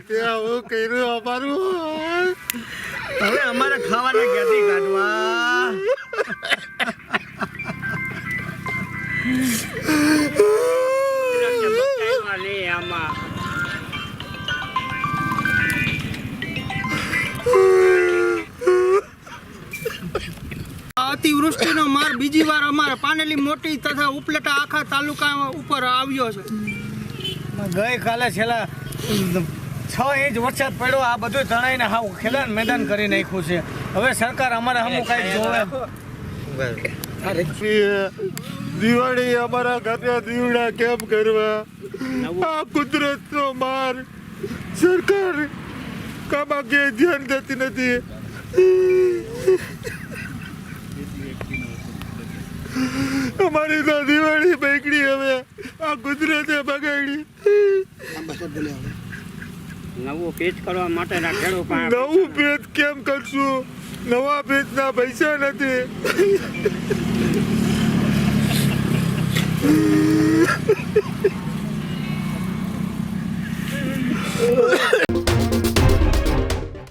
તે હું કર્યું અમારું. હવે અમારે ખાવાના ક્યાંથી કાઢવા. નહીં આમાં અતિવૃષ્ટિનો માર બીજી વાર અમારે પાનેલી મોટી તથા ઉપલેટા આખા તાલુકા ઉપર આવ્યો છે. ગઈ કાલે છેલ્લા છ ઇંચ વરસાદ પડ્યો આ બધું તણાઈને હાવ ખેલાન મેદાન કરી નાખ્યું છે. હવે સરકાર અમારે હમું કાંઈક જોવે. દિવાળી અમારા ઘરે દીવડા કેમ કરવા? આ કુદરતનો માર. સરકાર કામાં કે ધ્યાન દેતી નથી. અમારી તો દિવાળી બગડી હવે. આ કુદરતે બગાડી. નવું પેજ કરવા ખેડૂત પાસે નવું ભેદ કેમ કરશું? નવા ભેદના પૈસા નથી.